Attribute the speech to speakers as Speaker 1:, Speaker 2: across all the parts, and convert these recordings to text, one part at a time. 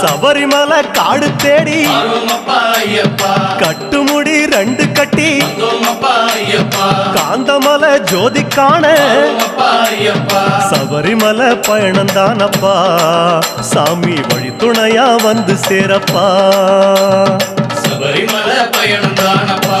Speaker 1: சபரிமலை காடு தேடி கட்டுமுடி ரெண்டு கட்டி காந்தமலை ஜோதி காண சபரிமலை பயணம் தானப்பா சாமி வழி துணையா வந்து சேரப்பா.
Speaker 2: சபரிமலை பயணம் தானப்பா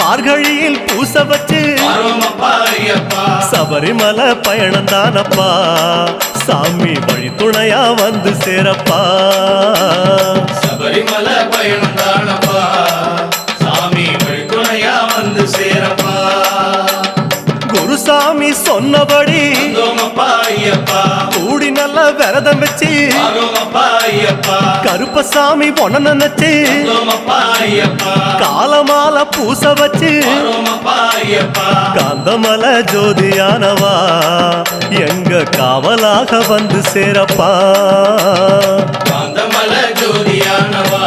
Speaker 1: மார்கழியில் பூச வச்சு சபரிமலை பயணம் தானப்பா. சாமி வழி துணையா வந்து சேரப்பா.
Speaker 2: சபரிமலை பயணம் தானப்பா. சாமி வழித்துணையா வந்து சேரப்பா.
Speaker 1: குருசாமி சொன்னபடி கூடி நல்ல விரதம் வச்சு கருப்பசாமி பொண்ண நினைச்சு காலமால பூச வச்சு காந்தமல ஜோதியானவா எங்க காவலாக வந்து சேரப்பா.
Speaker 2: காந்தமல ஜோதியானவா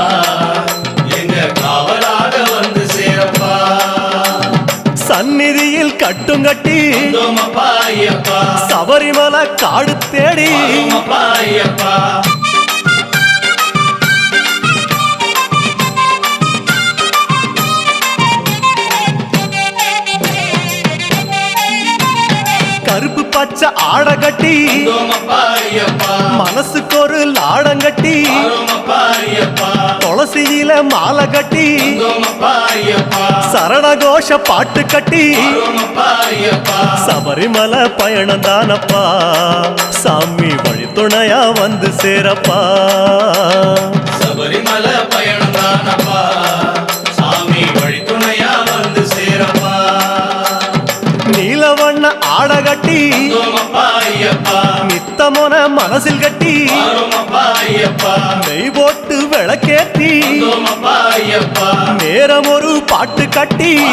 Speaker 2: எங்க காவலாக வந்து சேரப்பா.
Speaker 1: சந்நிதியில் கட்டும் கட்டி சபரிமலை காடு தேடி பச்சை மனசுக்கு ஒரு
Speaker 2: லாடங்கட்டி.
Speaker 1: துளசியில மாலை கட்டி. சரணகோஷ பாட்டு கட்டி. சபரிமலை பயணம் தானப்பா. சாமி வழி துணையா வந்து சேரப்பா.
Speaker 2: சபரிமலை பயணம் தானப்பா.
Speaker 1: நித்தமொன மனசில் கட்டி. நெய் போட்டு விளக்கேத்தி. நேரம் ஒரு பாட்டு கட்டி.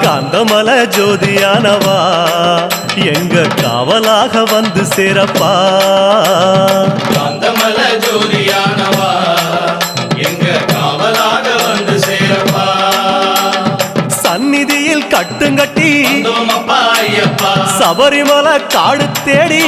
Speaker 1: காந்தமல ஜோதியானவா. எங்க காவலாக வந்து சேரப்பா.
Speaker 2: காந்தமல ஜோதியானவா. எங்க காவலாக வந்து சேரப்பா.
Speaker 1: சந்நிதியில் கட்டுங்கட்டி. சபரிமலை காடு தேடி.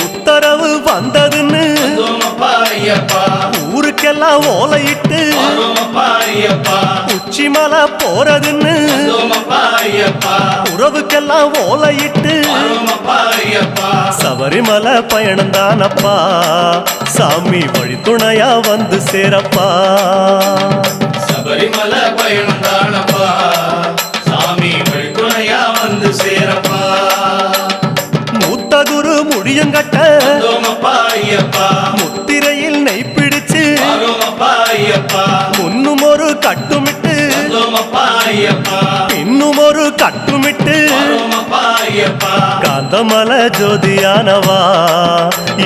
Speaker 1: உத்தரவு வந்ததுன்னு ஊருக்கெல்லாம் ஓலையிட்டு உச்சிமலை போறதுன்னு உறவுக்கெல்லாம் ஓலையிட்டு சபரிமலை பயணம் தானப்பா. சாமி வழி துணையா வந்து சேரப்பா.
Speaker 2: ஐயப்பா
Speaker 1: காந்தமல ஜோதியானவா?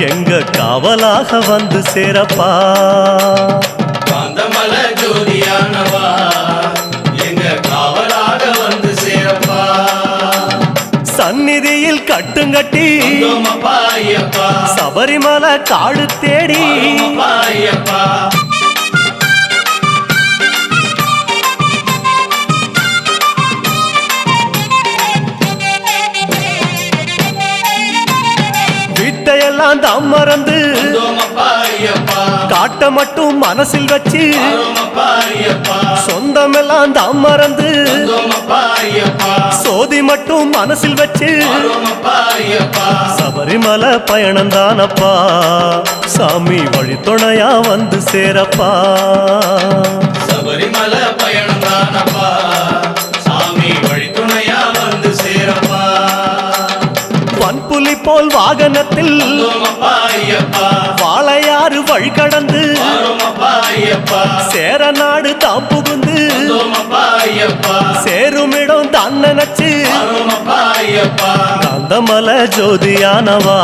Speaker 1: எங்க காவலாக வந்து சேரப்பா?
Speaker 2: காந்தமல ஜோதியானவா? எங்க காவலாக வந்து சேரப்பா?
Speaker 1: சந்நிதியில் கட்டுங்கட்டி சபரிமலை காடு தேடி சொந்தமெல்லாம் தம் மறந்து காட்ட மட்டும் மனசில் வச்சு
Speaker 2: ஐயப்பா.
Speaker 1: சொந்தமெல்லாம் தம் மறந்து சோதி மட்டும் மனசில் வச்சு சபரிமலை பயணம் தானப்பா. சாமி வழி துணையா வந்து சேரப்பா.
Speaker 2: சபரிமலை பயணம்
Speaker 1: போல் வாகனத்தில் வாழையாறு வழி கடந்து சேர நாடு தாம் புகுந்து சேருமிடம் தான் நினைச்சு காந்தமல ஜோதியானவா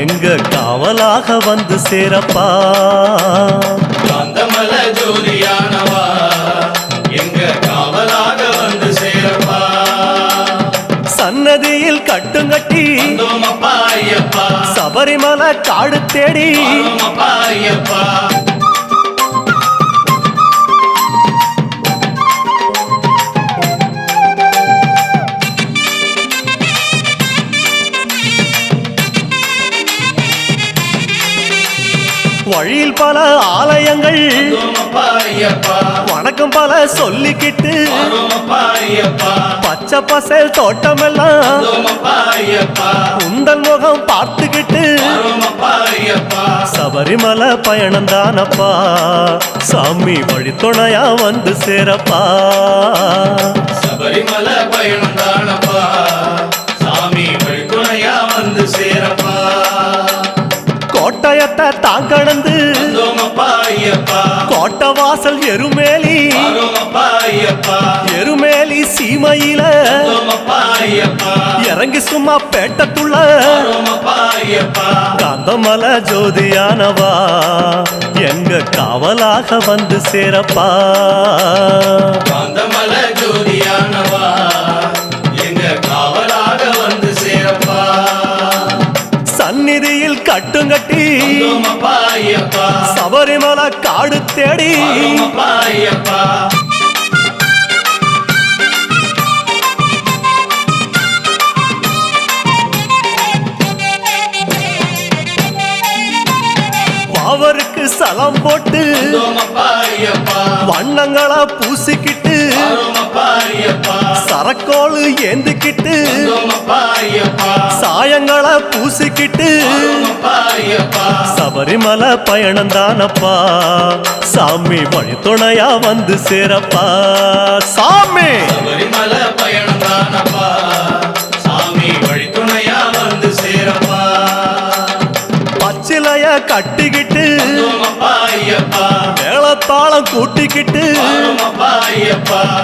Speaker 1: எங்க காவலாக வந்து சேரப்பா.
Speaker 2: காந்தமல ஜோதியானவா
Speaker 1: சபரிமலை காடு தேடி. வணக்கம் பல சொல்லிக்கிட்டு. பச்சை பசேல் தோட்டமெல்லாம் உந்தன் முகம் பார்த்துக்கிட்டு. சபரிமலை பயணம் தானப்பா. சாமி வழி துணையா வந்து சேரப்பா.
Speaker 2: சபரிமலை பயணம் தானப்பா. சாமி வழித்துணையா வந்து சேரப்பா.
Speaker 1: கோட்டயத்தை தான் கடந்து
Speaker 2: ஐயப்பா
Speaker 1: கோட்டை வாசல் எருமேலி எருமேலி சீமையில இறங்கி சும்மா பேட்டத்துள்ள. காந்தமல ஜோதியானவா. எங்க காவலாக வந்து சேரப்பா.
Speaker 2: ஐயப்பா.
Speaker 1: அவருக்கு சலம் போட்டு வண்ணங்களா பூசிக்கிட்டு சரக்கோளு ஏந்திக்கிட்டு சாயங்களா பூசிக்கிட்டு சபரிமலை பயணம் தானப்பா. சாமி வழி துணையா வந்து சேரப்பா. சாமி!
Speaker 2: சபரிமலை பயணம் தானப்பா.
Speaker 1: கட்டிக்கிட்டு மேளத்தாளம் கூட்டிக்கிட்டு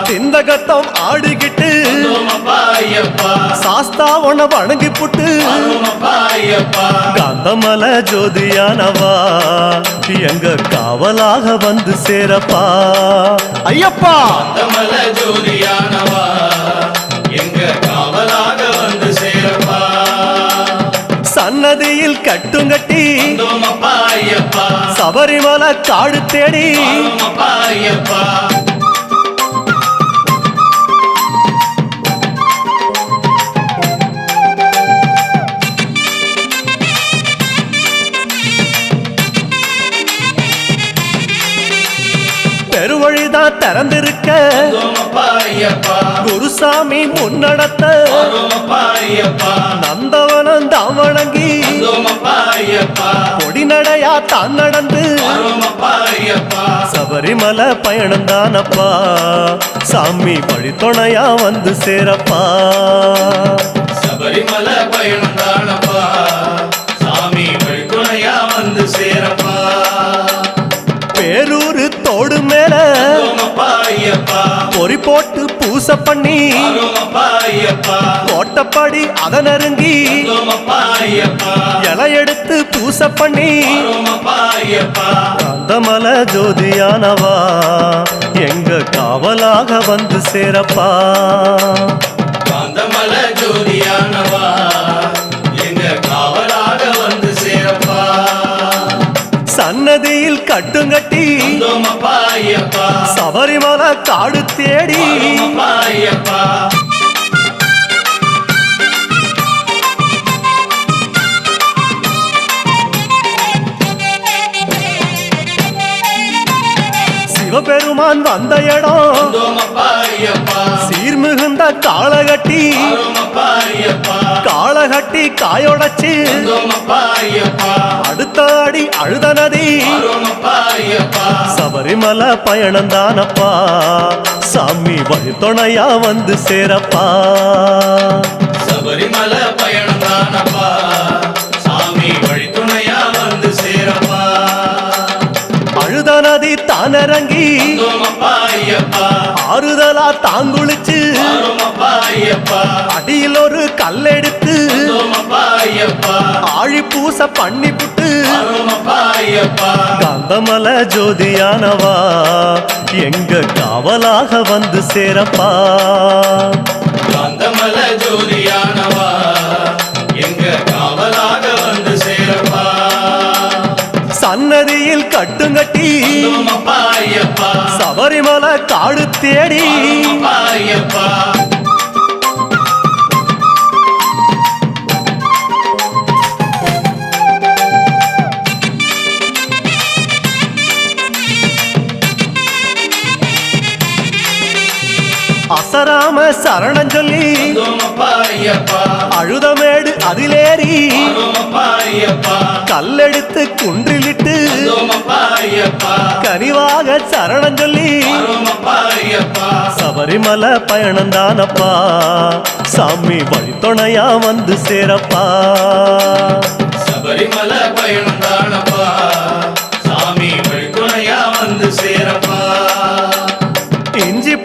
Speaker 1: திந்தகத்தம் ஆடிக்கிட்டு
Speaker 2: ஐயப்பா
Speaker 1: சாஸ்தாவன வணங்கி புட்டு காந்தமல ஜோதியானவா எங்க காவலாக வந்து சேரப்பா. ஐயப்பா!
Speaker 2: காந்தமல ஜோதியானவா.
Speaker 1: சன்னதியில் கட்டுங்கட்டி
Speaker 2: வந்தோமப்பா
Speaker 1: சபரிமலை காடு தேடி பெருவழிதான் திறந்திருக்க குருசாமி முன்னடத்த தான் நடந்து சபரிமலை பயணம் தானப்பா. சாமி வழித்துணையா வந்து சேரப்பா.
Speaker 2: சபரிமலை பயணம்
Speaker 1: பொறி போட்டு பூச பண்ணி
Speaker 2: வரோமப்பா ஐயப்பா
Speaker 1: கோட்டப்படி அத நெருங்கி இலை எடுத்து பூச பண்ணி
Speaker 2: வரோமப்பா
Speaker 1: காந்தமல ஜோதியானவா எங்க காவலாக வந்து சேரப்பா.
Speaker 2: காந்தமல ஜோதியானவா
Speaker 1: சன்னதியில் கட்டுங்கட்டி சபரிமலை காடு தேடி. சிவபெருமான் வந்த இடம். சீர்மிகுந்த
Speaker 2: காலகட்டி.
Speaker 1: கட்டி காயொடச்சு. அடுத்தாடி அழுத நதி. சபரிமலை பயணம் தானப்பா. சாமி வழித்துணையா வந்து சேரப்பா.
Speaker 2: சபரிமலை பயணம் தானப்பா. ஐயப்பா.
Speaker 1: ஆறுதலா தாங்குளிச்சு அடியில் ஒரு கல்லெடுத்து ஆழி பூச பண்ணி புட்டு காந்தமல ஜோதியானவா எங்க காவலாக வந்து சேரப்பா.
Speaker 2: காந்தமல ஜோதியானவா
Speaker 1: சன்னதியில் கட்டுங்கட்டி. சபரிமலை காடு தேடி. அசராம சரணம் சொல்லி அழுதமேடு அதிலேறி கல்லெடுத்து குன்றிலிட்டு கனிவாக சரணம் சொல்லி சபரிமலை பயணம் தானப்பா. சாமி வழித்துணையா வந்து சேரப்பா.
Speaker 2: சபரிமலை பயணம் தானப்பா. சாமி வழித்துணையா வந்து சேரப்பா.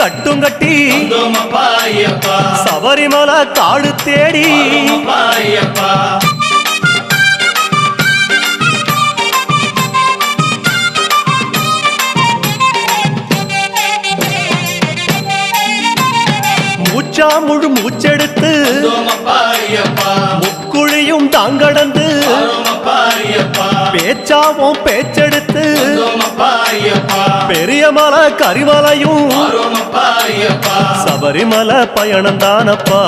Speaker 2: வந்தோமப்பா ஐயப்பா
Speaker 1: சபரிமலை காடு தேடி. மூச்சா முழு மூச்செடுத்து முக்குழியும் தாங்கடந்து பேச்சாவும் பேச்செடுத்து
Speaker 2: வந்தோமப்பா ஐயப்பா
Speaker 1: பெரிய மலை கரிமலையும் சபரிமலை பயணம் தானப்பா.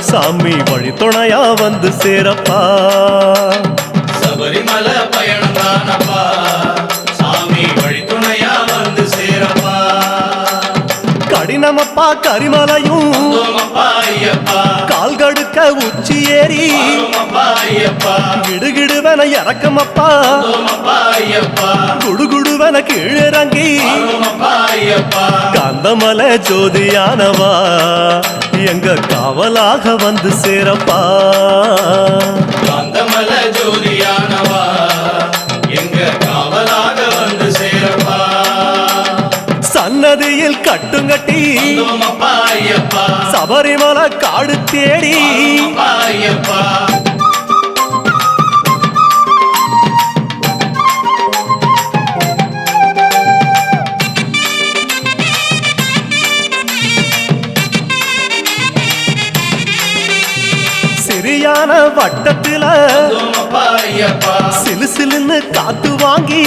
Speaker 1: சாமி வழித்துணையா வந்து சேரப்பா.
Speaker 2: சபரிமலை பயணம் தானப்பா.
Speaker 1: கடினமப்பா கரிமலையும் கால் கடுக்க உச்சி ஏறி கிடுகிடுவன இறக்கமப்பா குடுகுடுவன கீழிறங்கி
Speaker 2: வரோமப்பா
Speaker 1: ஜோதியானவா எங்க காவலாக வந்து சேரப்பா.
Speaker 2: காந்தமல ஜோதி
Speaker 1: சபரிமலை காடு தேடி
Speaker 2: வரோமப்பா ஐயப்பா
Speaker 1: சிலு சிலுன்னு காத்து வாங்கி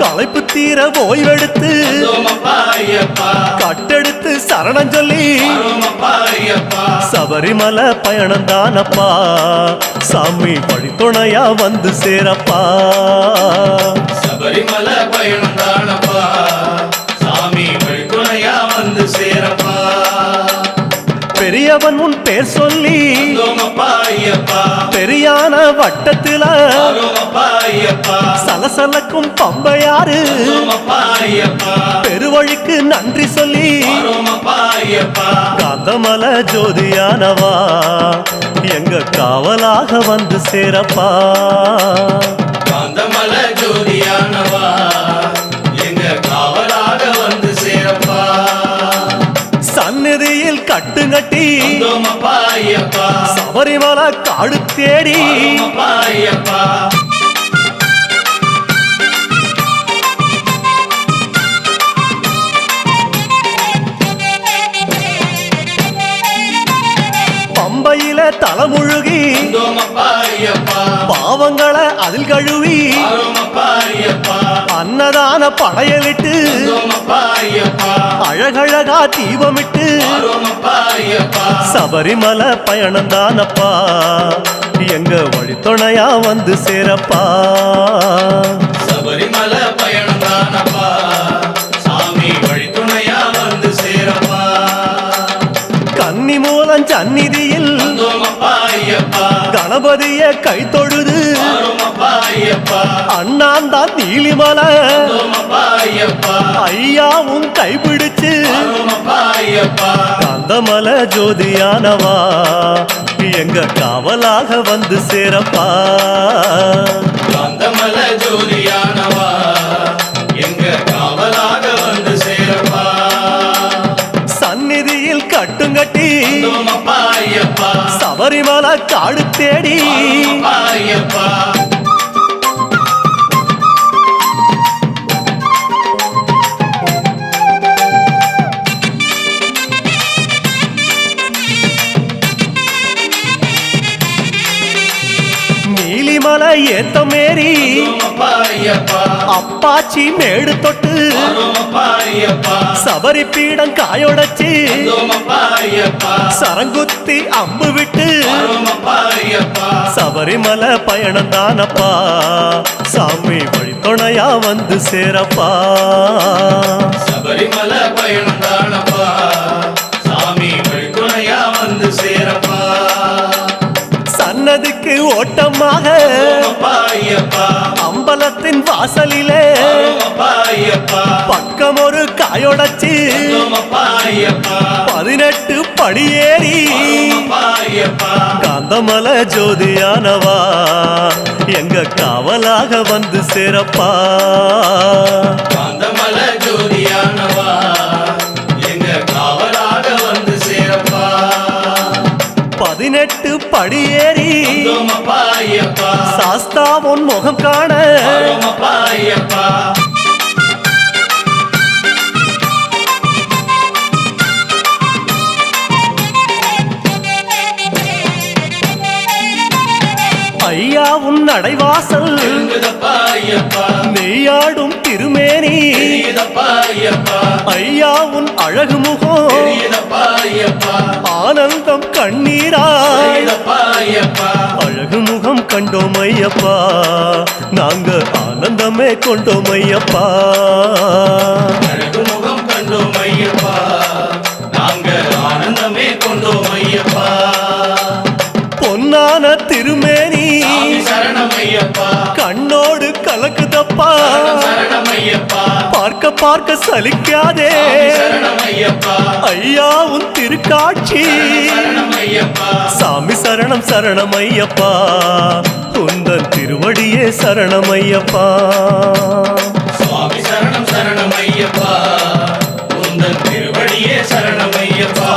Speaker 1: களைப்பு தீர ஓய்வெடுத்து கட்டெடுத்து சரணம் சொல்லி சபரிமலை பயணம் தானப்பா. சாமி வழித்துணையா வந்து சேரப்பா.
Speaker 2: சபரிமலை பயணம் தானப்பா.
Speaker 1: பெரியவன் உன் பேர் சொல்லி பெரியான வட்டத்தில சலசலக்கும் பம்பையாறு பெருவழிக்கு நன்றி சொல்லி
Speaker 2: வரோமப்பா
Speaker 1: காந்தமல ஜோதியானவா எங்க காவலாக வந்து சேரப்பா.
Speaker 2: கட்டி.
Speaker 1: சபரிமல காடு தேடி. பம்பையில தலைமுழுகி பாவங்களை அதில் கழுவி. அன்னதான படையலிட்டு அழகழகா தீபமிட்டு சபரிமலை பயணம் தானப்பா. எங்க வழித்துணையா வந்து சேரப்பா.
Speaker 2: சபரிமலை பயணம் தானப்பா. சாமி வழித்துணையா வந்து சேரப்பா.
Speaker 1: கன்னி மூலம் சந்நிதியில் கணபதிய கை தொழுது அண்ணாந்தான் நீலிமலை. ஐயாவும்
Speaker 2: ஐயப்பா.
Speaker 1: காந்தமல ஜோதியானவா. எங்க காவலாக வந்து சேரப்பா.
Speaker 2: காந்தமல ஜோதியானவா. எங்க காவலாக வந்து சேரப்பா.
Speaker 1: சந்நிதியில் கட்டுங்கட்டி சபரிமலை காடு தேடி. அப்பாச்சி மேடு தொட்டு சபரி பீடம் காயொடச்சு சரங்குத்தி அம்பு விட்டு சபரிமலை பயணம் தானப்பா. சாமி வழித்துணையா வந்து சேரப்பா
Speaker 2: சபரிமலை பயணம் தானப்பா சாமி வழித்துணையா வந்து சேரப்பா.
Speaker 1: சன்னதிக்கு ஓட்டமாக
Speaker 2: அம்பல
Speaker 1: அம்பலத்தின் வாசலிலே. பக்கம் ஒரு காயொடச்சு. பதினெட்டு படியேறி காந்தமல ஜோதியானவா. எங்க காவலாக வந்து சேரப்பா.
Speaker 2: காந்தமல ஜோதியானவா. எங்க காவலாக வந்து சேரப்பா.
Speaker 1: பதினெட்டு படியேறி சாஸ்தா உன் முகம் காண. ஐயா உன் நடைவாசல். நெய்யாடும் திருமேனி. ஐயா உன் அழகு முகம். ஆனந்தம்
Speaker 2: ஐயப்பா
Speaker 1: அழகு முகம் கண்டோம் ஐயப்பா. நாங்க ஆனந்தமே கொண்டோம் ஐயப்பா.
Speaker 2: அழகு முகம் கண்டோம் ஐயப்பா. நாங்க ஆனந்தமே கொண்டோம் ஐயப்பா.
Speaker 1: பொன்னான திருமேனி.
Speaker 2: சாமி சரணம் ஐயப்பா.
Speaker 1: கண்ணோடு கலக்குதப்பா.
Speaker 2: சரணம் சரணம் ஐயப்பா.
Speaker 1: பார்க்க பார்க்க சலிக்காதே. ஐயா உன் திருக்காட்சி. சாமி சரணம் சரணம் ஐயப்பா உந்தன் திருவடியே சரணம் ஐயப்பா
Speaker 2: சரணம் சரணம் ஐயப்பா உந்தன் திருவடியே சரணம் ஐயப்பா